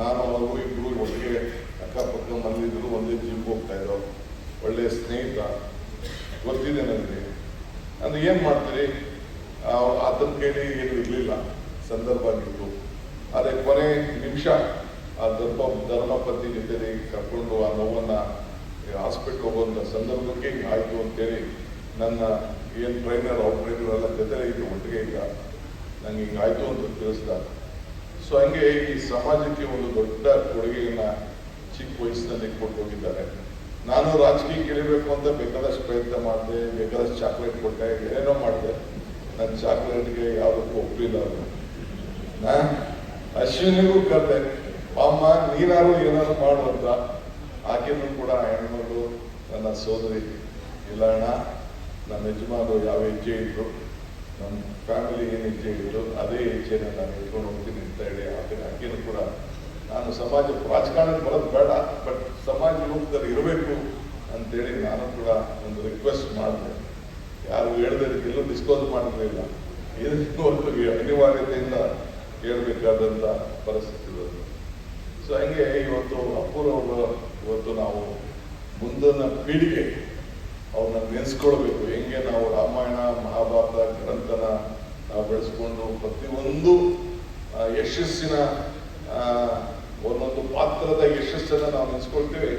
ನಾನು ಅವರು ಇಬ್ಬರು ಒಟ್ಟಿಗೆ ಅಕ್ಕಪಕ್ಕ ಮಲ್ಲಿದ್ರು ಒಂದೇ ಜಿಮ್ ಹೋಗ್ತಾ ಇದ್ರು ಒಳ್ಳೆಯ ಸ್ನೇಹಿತ, ಗೊತ್ತಿದೆ ನನಗೆ. ಅಂದ್ರೆ ಏನು ಮಾಡ್ತೀರಿ? ಅದನ್ನ ಕೇಳಿ ಏನು ಇರಲಿಲ್ಲ. ಸಂದರ್ಭ ಆಗಿತ್ತು. ಆದರೆ ಕೊನೆ ನಿಮಿಷ, ಆ ಧರ್ಮ ಧರ್ಮಪತಿ ಜೊತೆಲಿ ಕರ್ಕೊಂಡು ಆ ನೋವನ್ನು ಹಾಸ್ಪಿಟ್ಲ್ ಹೋಗೋಂಥ ಸಂದರ್ಭಕ್ಕೆ ಹಿಂಗೆ ಆಯಿತು ಅಂತೇಳಿ ನನ್ನ ಏನು ಟ್ರೈನರ್ ಅವ್ರ ಎಲ್ಲ ಜೊತೆ ಇದ್ದು ಒಟ್ಟಿಗೆ ಈಗ ನಂಗೆ ಹಿಂಗಾಯ್ತು ಆಯಿತು ಅಂತ ತಿಳಿಸ್ದ ಸೊ ಹಂಗೆ ಈ ಸಮಾಜಕ್ಕೆ ಒಂದು ದೊಡ್ಡ ಕೊಡುಗೆಯನ್ನ ಚಿಕ್ಕ ವಯಸ್ಸಿನಲ್ಲಿ ಕೊಟ್ಟು ಹೋಗಿದ್ದಾರೆ ನಾನು ರಾಜಕೀಯಕ್ಕೆ ಇಳಿಬೇಕು ಅಂತ ಬೇಕಾದಷ್ಟು ಪ್ರಯತ್ನ ಮಾಡಿದೆ, ಬೇಕಾದಷ್ಟು ಚಾಕ್ಲೇಟ್ ಕೊಟ್ಟೆ, ಏನೇನೋ ಮಾಡಿದೆ. ನನ್ನ ಚಾಕ್ಲೇಟ್ಗೆ ಯಾವುದಕ್ಕೂ ಒಪ್ಪಿಲ್ಲ ಅವರು. ಅಶ್ವಿನಿಗೂ ಕರೆದೆ, ಅಮ್ಮ ನೀನಾರು ಏನಾದ್ರು ಮಾಡು ಅಂತ. ಆಕೆನೂ ಕೂಡ, ಹೆಣ್ಮಗಳು, ನನ್ನ ಸೋದರಿ, ಇಲ್ಲ ಅಣ್ಣ, ನಮ್ಮ ಯಜಮಾನರು ಯಾವ ಹೆಜ್ಜೆ ಇದ್ರು, ನಮ್ಮ ಫ್ಯಾಮಿಲಿ ಏನು ಹೆಜ್ಜೆ ಇದ್ರು ಹೆಜ್ಜೆನ ನಾನು ಇಟ್ಕೊಂಡು ಹೋಗ್ತೀನಿ ಅಂತ ಹೇಳಿ ಆದರೆ ಹಾಗೇನು ಕೂಡ. ನಾನು ಸಮಾಜ ರಾಜಕಾರಣಕ್ಕೆ ಬರೋದು ಬೇಡ ಬಟ್ ಸಮಾಜ ರೂಪದಲ್ಲಿ ಇರಬೇಕು ಅಂತೇಳಿ ನಾನು ಕೂಡ ಒಂದು ರಿಕ್ವೆಸ್ಟ್ ಮಾಡಿದೆ. ಯಾರು ಹೇಳ್ದೆ ಎಲ್ಲೂ ಡಿಸ್ಕೋಸ್ ಮಾಡಿರಲಿಲ್ಲ ಇದಕ್ಕೂ ಒಂದು ಅನಿವಾರ್ಯತೆಯಿಂದ ಹೇಳಬೇಕಾದಂಥ ಪರಿಸ್ಥಿತಿ ಇರೋದು. ಸೊ ಹಂಗೆ ಇವತ್ತು ಅಪೂರ್ವ ಇವತ್ತು ನಾವು ಮುಂದಿನ ಪೀಳಿಗೆ ಅವ್ರನ್ನ ನೆನೆಸ್ಕೊಳ್ಬೇಕು. ಹೆಂಗೆ ನಾವು ರಾಮಾಯಣ, ಮಹಾಭಾರತ, ಗ್ರಂಥನ ಬೆಳೆಸ್ಕೊಂಡು ಪ್ರತಿಯೊಂದು ಯಶಸ್ಸಿನ ಒಂದೊಂದು ಪಾತ್ರದ ಯಶಸ್ಸನ್ನು ನಾವು ನೆನೆಸ್ಕೊಳ್ತೇವೆ.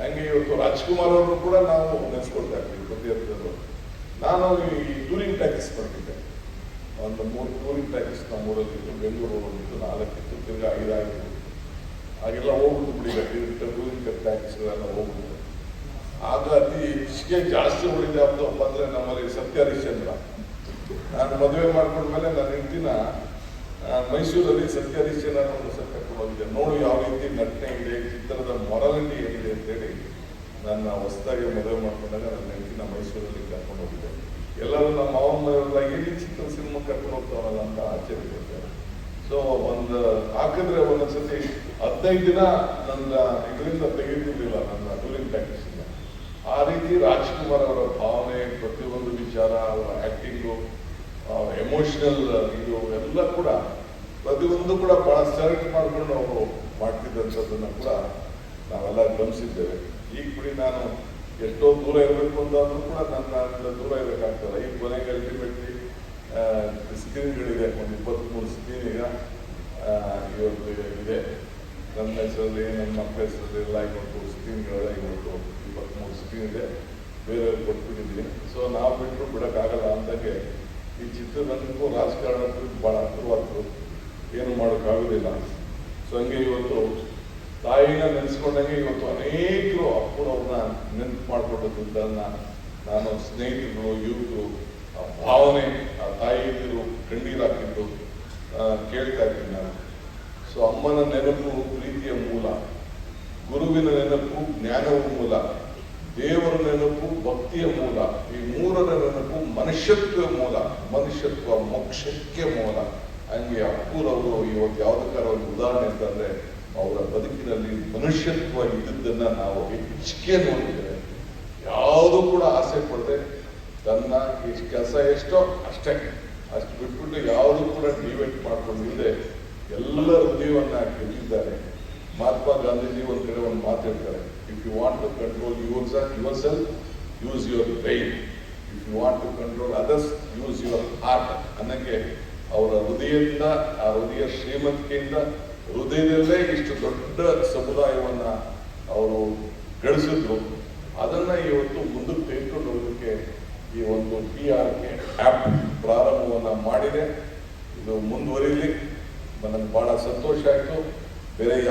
ಹಂಗೆ ಇವತ್ತು ರಾಜ್ಕುಮಾರ್ ಅವರು ಕೂಡ ನಾವು ನೆನೆಸ್ಕೊಳ್ತಾ ಇರ್ತೀವಿ ಪ್ರತಿಯೊಬ್ಬರು ನಾನು ಈ ಟೂರಿಂಗ್ ಟ್ಯಾಕ್ಸ್ ಮಾಡ್ತಿದ್ದೆ. ಒಂದು ಮೂರು ಟೂರಿಂಗ್ ಊರಲ್ಲಿತ್ತು ಬೆಂಗಳೂರು ಒಂದಿತ್ತು ನಾಲ್ಕಿತ್ತು ತಿಂಗಳ ಐದಾಗಿತ್ತು ಹಾಗೆಲ್ಲ ಹೋಗ್ಬಿಟ್ಟು ಬಿಡಿಬೇಕು ಟೂರಿಂಗ್ ಎಲ್ಲ ಹೋಗ್ಬಿಟ್ಟು ಆಗ ಅತಿ ಹೆಚ್ಚಿಗೆ ಜಾಸ್ತಿ ಉಳಿದ ಯಾವ್ದಪ್ಪ ಅಂದ್ರೆ ನಮ್ಮಲ್ಲಿ ಸತ್ಯ ಹರಿಶ್ಚಂದ್ರ ನಾನು ಮದುವೆ ಮಾಡ್ಕೊಂಡ್ಮೇಲೆ ನನ್ನ ಹೆಂಡತಿನ ಮೈಸೂರಲ್ಲಿ ಸತ್ಯ ಹರಿಶ್ಚಂದ್ರ ಒಂದು ಸಲ ಕರ್ಕೊಂಡು ಹೋಗಿದ್ದೆ ನೋಡು ಯಾವ ರೀತಿ ನಟನೆ ಇದೆ, ಚಿತ್ರದ ಮೊರಲಿಟಿ ಏನಿದೆ ಅಂತೇಳಿ ನನ್ನ ಹೊಸದಾಗಿ ಮದುವೆ ಮಾಡ್ಕೊಂಡಾಗ ನನ್ನ ಹೆಂಡತಿನ ಮೈಸೂರಲ್ಲಿ ಕರ್ಕೊಂಡು ಹೋಗಿದ್ದೆ. ಎಲ್ಲರೂ ನಮ್ಮ ಮಾವನ ಮನೆಯವರೆಲ್ಲ ಚಿತ್ರದ ಚಿತ್ರ ಸಿನಿಮಾ ಕರ್ಕೊಂಡು ಹೋಗ್ತಾವಲ್ಲ ಅಂತ ಆಶ್ಚರ್ಯ ಪಡ್ತಾರೆ. ಸೊ ಒಂದು, ಹಾಕಿದ್ರೆ ಒಂದೊಂದ್ಸತಿ ಹದಿನೈದು ದಿನ ನನ್ನ ಇದರಿಂದ ತೆಗೆದಿರ್ಲಿಲ್ಲ ನನ್ನ ಟೂರಿಂಗ್ ಪ್ರಾಕ್ಟೀಸ್ ಆ ರೀತಿ ರಾಜ್ಕುಮಾರ್ ಅವರ ಭಾವನೆ, ಪ್ರತಿಯೊಂದು ವಿಚಾರ, ಅವರ ಆಕ್ಟಿಂಗು ಎಮೋಷನಲ್ ಇದು ಎಲ್ಲ ಕೂಡ ಪ್ರತಿಯೊಂದು ಕೂಡ ಬಹಳ ಸೆಲೆಕ್ಟ್ ಮಾಡಿಕೊಂಡು ಅವರು ಮಾಡ್ತಿದ್ದಂಥದ್ದನ್ನು ಕೂಡ ನಾವೆಲ್ಲ ಗಮನಿಸಿದ್ದೇವೆ. ಈಗ ಬಿಡಿ ನಾನು ಎಷ್ಟೋ ದೂರ ಇರಬೇಕು ಅಂತಾದ್ರೂ ಕೂಡ ನನ್ನ ದೂರ ಇರಬೇಕಾಗ್ತದೆ. ಈ ಕೊನೆಗೆ ಅಲ್ಟಿಮೇಟ್ಲಿ ಸ್ಕ್ರೀನ್ಗಳಿದೆ ಒಂದು ಇಪ್ಪತ್ತ್ಮೂರು ಸ್ಕ್ರೀನ್ ಈಗ ಇವತ್ತು ಇದೆ. ನನ್ನ ಹೆಸರಲ್ಲಿ, ನನ್ನ ಮಕ್ಕಳ ಹೆಸರಲ್ಲಿ ಎಲ್ಲ ಇವತ್ತು ಸ್ಕ್ರೀನ್ಗಳೆಲ್ಲ ಇವತ್ತು ಇಪ್ಪತ್ತ್ಮೂರು ಸ್ಕ್ರೀನ್ ಇದೆ. ಬೇರೆಯವ್ರಿಗೆ ಕೊಟ್ಬಿಟ್ಟಿದ್ದೀನಿ. ಸೊ ನಾವು ಬಿಟ್ಟರು ಬಿಡೋಕ್ಕಾಗಲ್ಲ ಅಂದಾಗೆ ಈ ಚಿತ್ರರಂಗಕ್ಕೂ ರಾಜಕಾರಣಕ್ಕೂ ಭಾಳ ಹತ್ತಿರವಾದ್ರು ಏನು ಮಾಡೋಕ್ಕಾಗೋದಿಲ್ಲ ಸೊ ಹಂಗೆ ಇವತ್ತು ತಾಯಿನ ನೆನೆಸ್ಕೊಂಡಂಗೆ ಇವತ್ತು ಅನೇಕರು ಅಪ್ಪನವ್ರನ್ನ ನೆನಪು ಮಾಡಿಕೊಂಡದ್ದನ್ನ ನಾನು ಸ್ನೇಹಿತರು, ಯುವಕರು, ಆ ಭಾವನೆ ಆ ತಾಯಿಯರು ಕಣ್ಣೀರು ಹಾಕಿದ್ದು ಕೇಳ್ತಾ ಇದ್ದೀನಿ ನಾನು. ಸೊ ಅಮ್ಮನ ನೆನಪು ಪ್ರೀತಿಯ ಮೂಲ. ಗುರುವಿನ ನೆನಪು ಜ್ಞಾನವ ಮೂಲ. ದೇವರ ನೆನಪು ಭಕ್ತಿಯ ಮೂಲ. ಈ ಮೂರರ ನೆನಪು ಮನುಷ್ಯತ್ವ ಮೂಲ. ಮನುಷ್ಯತ್ವ ಮೋಕ್ಷಕ್ಕೆ ಮೂಲ. ಹಂಗೆ ಅಪ್ಪೂರವರು ಇವತ್ತು ಯಾವುದಕ್ಕಾರ ಒಂದು ಉದಾಹರಣೆ ಅಂತಂದ್ರೆ, ಅವರ ಬದುಕಿನಲ್ಲಿ ಮನುಷ್ಯತ್ವ ಇದ್ದದ್ದನ್ನ ನಾವು ಹೆಚ್ಚಿಗೆ ನೋಡಿದ್ದೇವೆ. ಯಾವುದು ಕೂಡ ಆಸೆ ಪಡದೆ ತನ್ನ ಎಷ್ಟು ಕೆಲಸ ಎಷ್ಟೋ ಅಷ್ಟೇ. ಅಷ್ಟು ಬಿಟ್ಬಿಟ್ಟು ಯಾವುದು ಕೂಡ ಡಿವೇಟ್ ಮಾಡ್ಕೊಂಡಿಲ್ಲದೆ ಎಲ್ಲರ ಹೃದಯವನ್ನ ಗೆದ್ದಿದ್ದಾರೆ. ಮಹಾತ್ಮ ಗಾಂಧೀಜಿ ಒಂದು ಕಡೆ ಒಂದು ಮಾತು ಹೇಳ್ತಾರೆ. If you want to control yourself, use your use If you want to control others use your heart ಅನ್ನಕ್ಕೆ ಅವರ ಹೃದಯದಿಂದ ಆ ಹೃದಯ ಶ್ರೀಮಂತಿಕೆಯಿಂದ ಹೃದಯದಲ್ಲೇ ಇಷ್ಟು ದೊಡ್ಡ ಸಮುದಾಯವನ್ನ ಅವರು ಗಳಿಸಿದ್ರು. ಅದನ್ನ ಇವತ್ತು ಮುಂದಕ್ಕೆ ತೆಗೆದುಕೊಂಡು ಹೋಗೋದಕ್ಕೆ ಈ ಒಂದು ಪಿ ಆರ್ ಕೆ ಆ್ಯಪ್ ಪ್ರಾರಂಭವನ್ನ ಮಾಡಿದೆ. ಇದು ಮುಂದುವರಿಲಿ. ನನಗೆ ಬಹಳ ಸಂತೋಷ ಆಯಿತು. ಬೇರೆ ಯಾವ